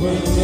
world.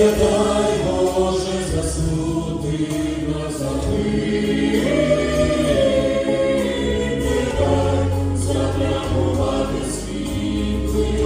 не дай Боже заснути на забити, не запрямувати світлий